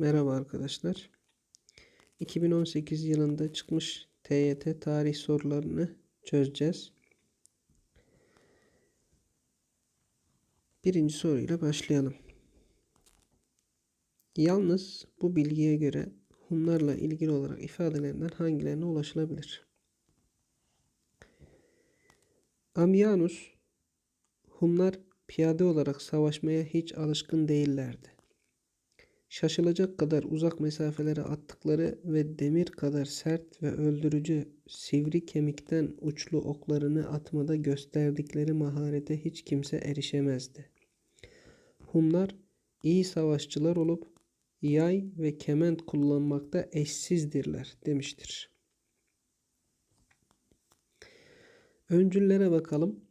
Merhaba arkadaşlar. 2018 yılında çıkmış TYT tarih sorularını çözeceğiz. Birinci soruyla başlayalım. Yalnız bu bilgiye göre Hunlarla ilgili olarak ifadelerinden hangilerine ulaşılabilir? Amyanus Hunlar piyade olarak savaşmaya hiç alışkın değillerdi. Şaşılacak kadar uzak mesafelere attıkları ve demir kadar sert ve öldürücü sivri kemikten uçlu oklarını atmada gösterdikleri maharete hiç kimse erişemezdi. Hunlar iyi savaşçılar olup yay ve kement kullanmakta eşsizdirler demiştir. Öncüllere bakalım.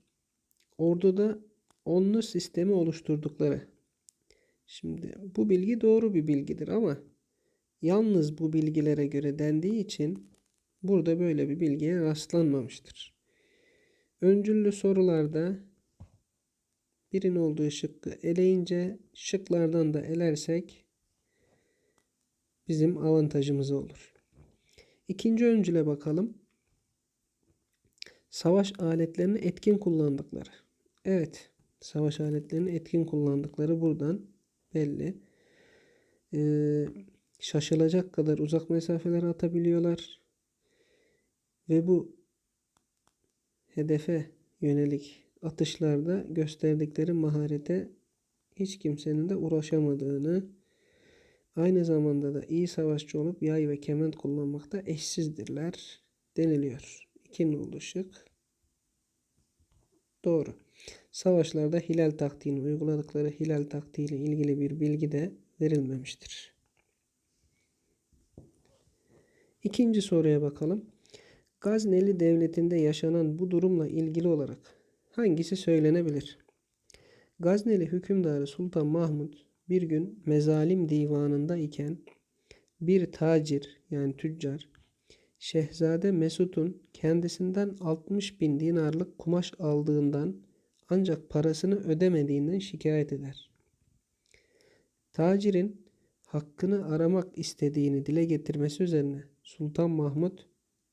Orduda onlu sistemi oluşturdukları. Şimdi bu bilgi doğru bir bilgidir ama yalnız bu bilgilere göre dendiği için burada böyle bir bilgiye rastlanmamıştır. Öncüllü sorularda birin olduğu şıkkı eleyince şıklardan da elersek bizim avantajımız olur. İkinci öncüle bakalım. Savaş aletlerini etkin kullandıkları. Evet, savaş aletlerini etkin kullandıkları buradan belli. Ee, şaşılacak kadar uzak mesafeler atabiliyorlar. Ve bu hedefe yönelik atışlarda gösterdikleri maharete hiç kimsenin de uğraşamadığını aynı zamanda da iyi savaşçı olup yay ve kement kullanmakta eşsizdirler deniliyor. İki nolu şık. Doğru. Savaşlarda hilal taktiğini uyguladıkları hilal taktiği ile ilgili bir bilgi de verilmemiştir. İkinci soruya bakalım. Gazneli devletinde yaşanan bu durumla ilgili olarak hangisi söylenebilir? Gazneli hükümdarı Sultan Mahmud bir gün mezalim divanında iken bir tacir yani tüccar Şehzade Mesut'un kendisinden 60 bin dinarlık kumaş aldığından ancak parasını ödemediğinden şikayet eder. Tacirin hakkını aramak istediğini dile getirmesi üzerine Sultan Mahmud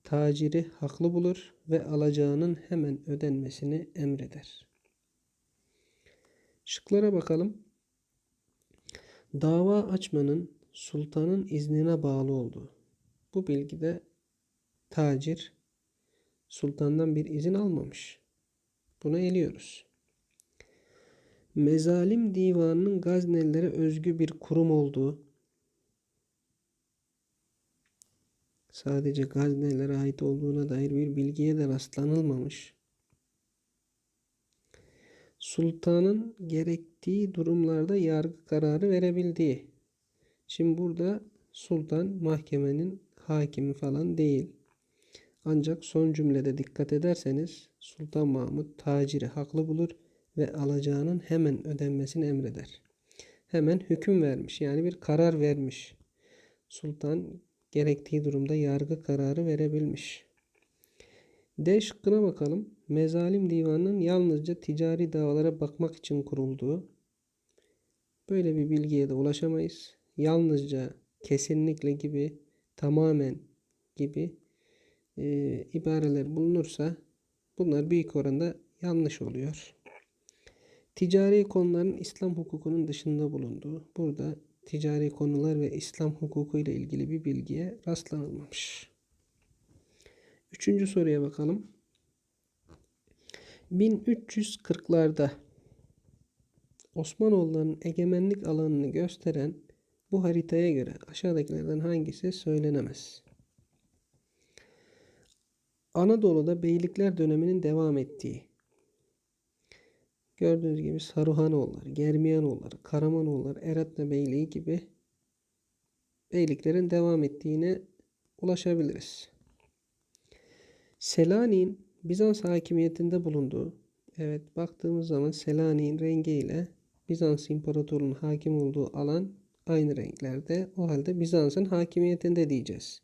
taciri haklı bulur ve alacağının hemen ödenmesini emreder. Şıklara bakalım. Dava açmanın sultanın iznine bağlı olduğu. Bu bilgide tacir sultandan bir izin almamış. Bunu eliyoruz. Mezalim Divanı'nın Gaznelilere özgü bir kurum olduğu, sadece Gaznelilere ait olduğuna dair bir bilgiye de rastlanılmamış. Sultanın gerektiği durumlarda yargı kararı verebildiği. Şimdi burada sultan mahkemenin hakimi falan değil. Ancak son cümlede dikkat ederseniz Sultan Mahmut taciri haklı bulur ve alacağının hemen ödenmesini emreder. Hemen hüküm vermiş yani bir karar vermiş. Sultan gerektiği durumda yargı kararı verebilmiş. D şıkkına bakalım. Mezalim divanının yalnızca ticari davalara bakmak için kurulduğu. Böyle bir bilgiye de ulaşamayız. Yalnızca kesinlikle gibi tamamen gibi e, ibareler bulunursa bunlar büyük oranda yanlış oluyor. Ticari konuların İslam hukukunun dışında bulunduğu. Burada ticari konular ve İslam hukuku ile ilgili bir bilgiye rastlanılmamış. Üçüncü soruya bakalım. 1340'larda Osmanoğulları'nın egemenlik alanını gösteren bu haritaya göre aşağıdakilerden hangisi söylenemez? Anadolu'da beylikler döneminin devam ettiği. Gördüğünüz gibi Saruhanoğulları, Germiyanoğulları, Karamanoğulları, Eratna Beyliği gibi beyliklerin devam ettiğine ulaşabiliriz. Selanik'in Bizans hakimiyetinde bulunduğu, evet baktığımız zaman Selanik'in rengiyle Bizans İmparatorluğu'nun hakim olduğu alan aynı renklerde. O halde Bizans'ın hakimiyetinde diyeceğiz.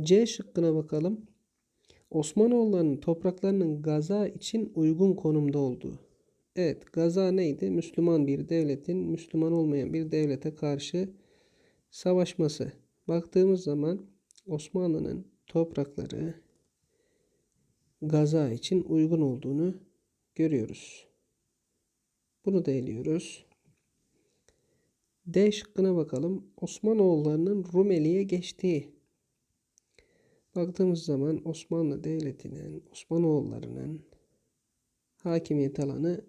C şıkkına bakalım. Osmanoğullarının topraklarının gaza için uygun konumda olduğu. Evet, Gaza neydi? Müslüman bir devletin Müslüman olmayan bir devlete karşı savaşması. Baktığımız zaman Osmanlı'nın toprakları Gaza için uygun olduğunu görüyoruz. Bunu da eliyoruz. D şıkkına bakalım. Osmanoğullarının Rumeli'ye geçtiği. Baktığımız zaman Osmanlı Devleti'nin, Osmanoğullarının hakimiyet alanı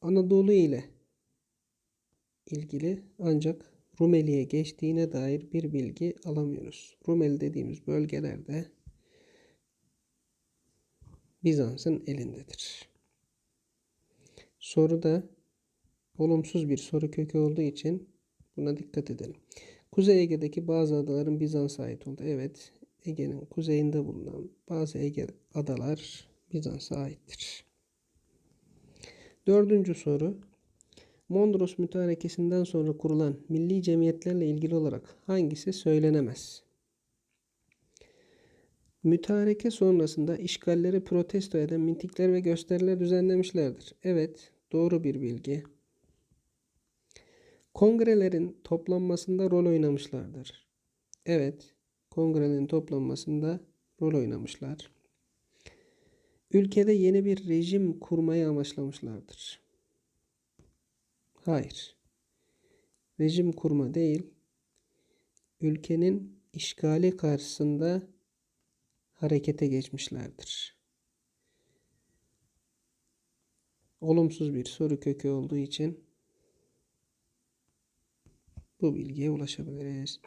Anadolu ile ilgili ancak Rumeli'ye geçtiğine dair bir bilgi alamıyoruz. Rumeli dediğimiz bölgelerde Bizans'ın elindedir. Soruda olumsuz bir soru kökü olduğu için buna dikkat edelim. Kuzey Ege'deki bazı adaların Bizans'a ait oldu. Evet, Ege'nin kuzeyinde bulunan bazı Ege adalar Bizans'a aittir. Dördüncü soru. Mondros mütarekesinden sonra kurulan milli cemiyetlerle ilgili olarak hangisi söylenemez? Mütareke sonrasında işgalleri protesto eden mitingler ve gösteriler düzenlemişlerdir. Evet, doğru bir bilgi. Kongrelerin toplanmasında rol oynamışlardır. Evet, kongrelerin toplanmasında rol oynamışlar. Ülkede yeni bir rejim kurmayı amaçlamışlardır. Hayır. Rejim kurma değil, ülkenin işgali karşısında harekete geçmişlerdir. Olumsuz bir soru kökü olduğu için bu bilgiye ulaşabiliriz.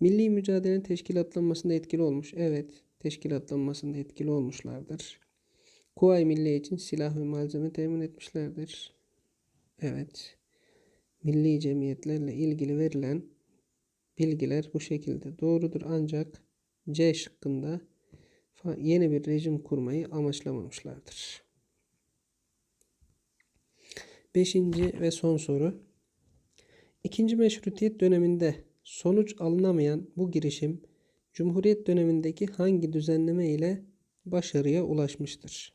Milli mücadelenin teşkilatlanmasında etkili olmuş. Evet, teşkilatlanmasında etkili olmuşlardır. Kuvayi Milliye için silah ve malzeme temin etmişlerdir. Evet, milli cemiyetlerle ilgili verilen bilgiler bu şekilde doğrudur ancak C şıkkında yeni bir rejim kurmayı amaçlamamışlardır. Beşinci ve son soru. İkinci meşrutiyet döneminde sonuç alınamayan bu girişim Cumhuriyet dönemindeki hangi düzenleme ile başarıya ulaşmıştır?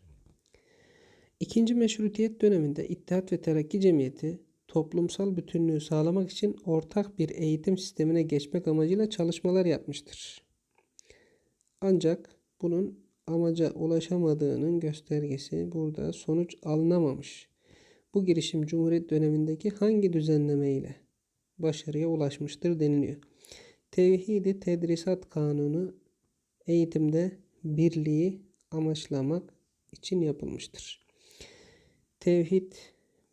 İkinci meşrutiyet döneminde İttihat ve Terakki Cemiyeti toplumsal bütünlüğü sağlamak için ortak bir eğitim sistemine geçmek amacıyla çalışmalar yapmıştır. Ancak bunun amaca ulaşamadığının göstergesi burada sonuç alınamamış. Bu girişim Cumhuriyet dönemindeki hangi düzenleme ile başarıya ulaşmıştır deniliyor. Tevhidi Tedrisat Kanunu eğitimde birliği amaçlamak için yapılmıştır. Tevhid,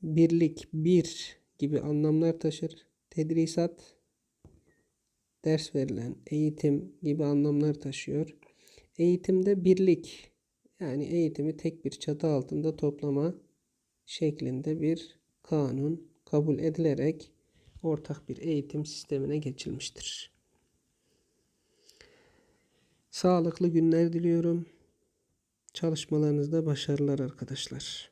birlik, bir gibi anlamlar taşır. Tedrisat, ders verilen, eğitim gibi anlamlar taşıyor. Eğitimde birlik, yani eğitimi tek bir çatı altında toplama şeklinde bir kanun kabul edilerek ortak bir eğitim sistemine geçilmiştir. Sağlıklı günler diliyorum. Çalışmalarınızda başarılar arkadaşlar.